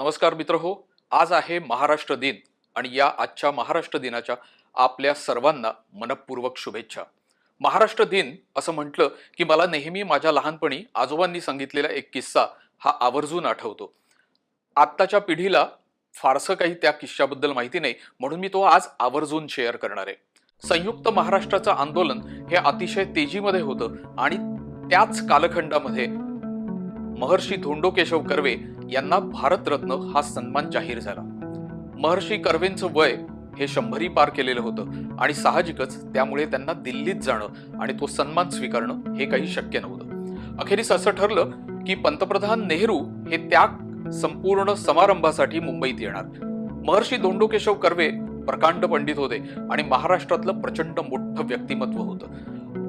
नमस्कार मित्र हो आज आहे महाराष्ट्र दिन आणि या आजच्या महाराष्ट्र दिनाच्या आपल्या सर्वांना मनपूर्वक शुभेच्छा. महाराष्ट्र दिन असं म्हटलं की मला नेहमी माझ्या लहानपणी आजोबांनी सांगितलेला एक किस्सा हा आवर्जून आठवतो. आत्ताच्या पिढीला फारसं काही त्या किस्स्याबद्दल माहिती नाही म्हणून मी तो आज आवर्जून शेअर करणार आहे. संयुक्त महाराष्ट्राचं आंदोलन हे अतिशय तेजीमध्ये होतं आणि त्याच कालखंडामध्ये महर्षी धोंडो केशव कर्वे यांना भारतरत्न हा सन्मान जाहीर झाला. महर्षी कर्वेंचं वय हे शंभरी पार केलेलं होतं आणि साहजिकच त्यामुळे त्यांना दिल्लीत जाणं आणि तो सन्मान स्वीकारणं हे काही शक्य नव्हतं. अखेरीस असं ठरलं की पंतप्रधान नेहरू हे त्या संपूर्ण समारंभासाठी मुंबईत येणार. महर्षी धोंडो केशव कर्वे प्रकांड पंडित होते आणि महाराष्ट्रातलं प्रचंड मोठं व्यक्तिमत्व होतं.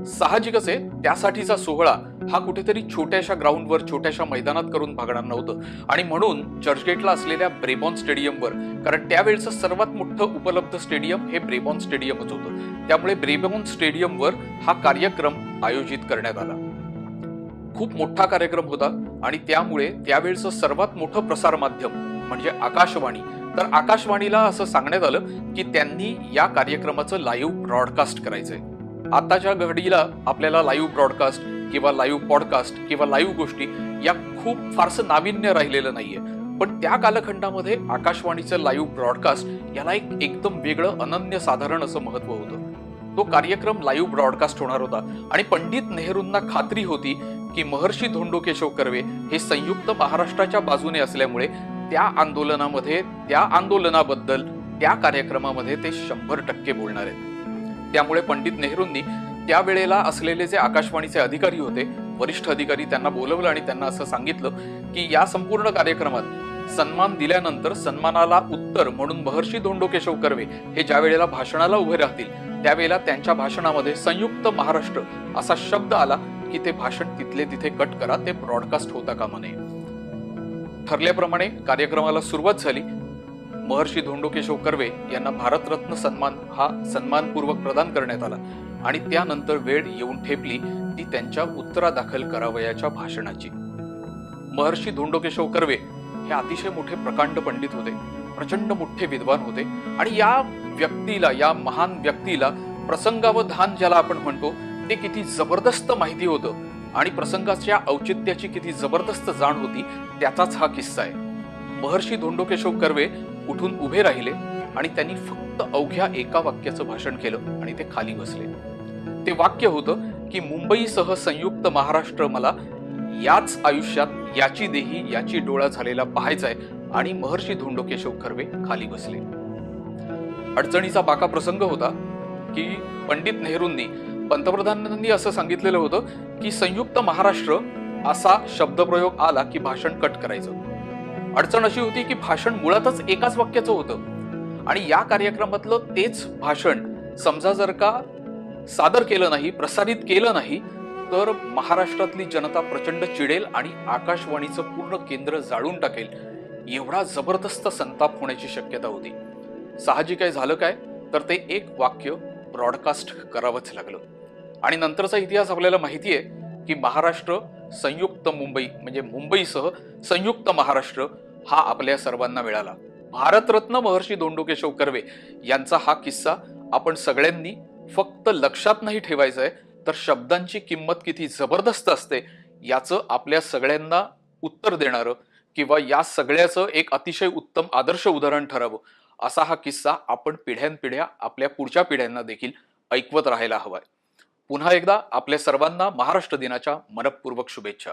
साहजिकच आहे त्यासाठीचा सोहळा हा कुठेतरी छोट्याशा ग्राउंडवर छोट्याशा मैदानात करून भागणार नव्हतं. आणि म्हणून चर्चगेटला असलेल्या ब्रेबॉन स्टेडियमवर कारण त्यावेळचं सर्वात मोठं उपलब्ध स्टेडियम हे ब्रेबॉन स्टेडियमच होतं. त्यामुळे ब्रेबॉन स्टेडियमवर हा कार्यक्रम आयोजित करण्यात आला. खूप मोठा कार्यक्रम होता आणि त्यामुळे त्यावेळचं सर्वात मोठं प्रसार माध्यम म्हणजे आकाशवाणी. तर आकाशवाणीला असं सांगण्यात आलं की त्यांनी या कार्यक्रमाचं लाईव्ह ब्रॉडकास्ट करायचंय. आताच्या घडीला आपल्याला लाईव्ह ब्रॉडकास्ट किंवा लाईव्ह पॉडकास्ट किंवा लाईव्ह गोष्टी या खूप फारसं नाविन्य राहिलेलं नाहीये. पण त्या कालखंडामध्ये आकाशवाणीचं लाईव्ह ब्रॉडकास्ट याला एक एकदम वेगळं अनन्य साधारण असं महत्त्व होतं. तो कार्यक्रम लाईव्ह ब्रॉडकास्ट होणार होता आणि पंडित नेहरूंना खात्री होती की महर्षी धोंडो केशव कर्वे हे संयुक्त महाराष्ट्राच्या बाजूने असल्यामुळे त्या आंदोलनामध्ये त्या आंदोलनाबद्दल त्या कार्यक्रमामध्ये ते शंभर टक्के बोलणार आहेत. त्यामुळे पंडित नेहरूंनी त्यावेळेला असलेले जे आकाशवाणीचे अधिकारी होते वरिष्ठ अधिकारी त्यांना बोलवलं आणि त्यांना असं सांगितलं की या संपूर्ण कार्यक्रमात सन्मान दिल्यानंतर सन्मानाला उत्तर म्हणून महर्षी धोंडो केशव कर्वे हे ज्या वेळेला भाषणाला उभे राहतील त्यावेळेला त्यांच्या भाषणामध्ये संयुक्त महाराष्ट्र असा शब्द आला की ते भाषण तिथले तिथे कट करा ते ब्रॉडकास्ट होता कामा नये. ठरल्याप्रमाणे कार्यक्रमाला सुरुवात झाली. महर्षी धोंडो केशव कर्वे यांना भारतरत्न सन्मान हा सन्मानपूर्वक प्रदान करण्यात आला आणि त्यानंतर वेळ येऊन ठेपली ती त्यांच्या उत्तरादाखल करावयाच्या भाषणाची. महर्षी धोंडोकेशव कर्वे हे अतिशय मोठे प्रकांड पंडित होते प्रचंड मोठे विद्वान होते आणि या व्यक्तीला या महान व्यक्तीला प्रसंगावधान ज्याला आपण म्हणतो ते किती जबरदस्त माहिती होतं आणि प्रसंगाच्या औचित्याची किती जबरदस्त जाण होती त्याचाच हा किस्सा आहे. महर्षी धोंडोकेशव कर्वे उठून उभे राहिले आणि त्यांनी फक्त अवघ्या एका वाक्याचं भाषण केलं आणि ते खाली बसले. ते वाक्य होतं की मुंबईसह संयुक्त महाराष्ट्र मला याच आयुष्यात याची देही याची डोळा झालेला पाहायचाय आणि महर्षी धोंडोकेशव कर्वे खाली बसले. अडचणीचा बाका प्रसंग होता की पंडित नेहरूंनी पंतप्रधानांनी असं सांगितलेलं होतं की संयुक्त महाराष्ट्र असा शब्दप्रयोग आला की भाषण कट करायचं. अडचण अशी होती की भाषण मुळातच एकाच वाक्याचं होतं. आणि या कार्यक्रमातलं तेच भाषण समजा जर का सादर केलं नाही प्रसारित केलं नाही तर महाराष्ट्रातली जनता प्रचंड चिडेल आणि आकाशवाणीचं पूर्ण केंद्र जाळून टाकेल. एवढा जबरदस्त संताप होण्याची शक्यता होती. साहजिक काय झालं काय? तर ते एक वाक्य ब्रॉडकास्ट करावंच लागलं. आणि नंतरचा इतिहास आपल्याला माहिती आहे की महाराष्ट्र संयुक्त मुंबई म्हणजे मुंबईसह संयुक्त महाराष्ट्र हा आपल्या सर्वांना मिळाला. भारतरत्न महर्षी धोंडो केशव कर्वे यांचा हा किस्सा आपण सगळ्यांनी फक्त लक्षात नाही ठेवायचा आहे तर शब्दांची किंमत किती जबरदस्त असते याचं आपल्या सगळ्यांना उत्तर देणारं किंवा या सगळ्याचं एक अतिशय उत्तम आदर्श उदाहरण ठरावं असा हा किस्सा आपण पिढ्यानपिढ्या आपल्या पुढच्या पिढ्यांना देखील ऐकवत राहायला हवाय. पुन्हा एकदा आपल्या सर्वांना महाराष्ट्र दिनाच्या मनपूर्वक शुभेच्छा.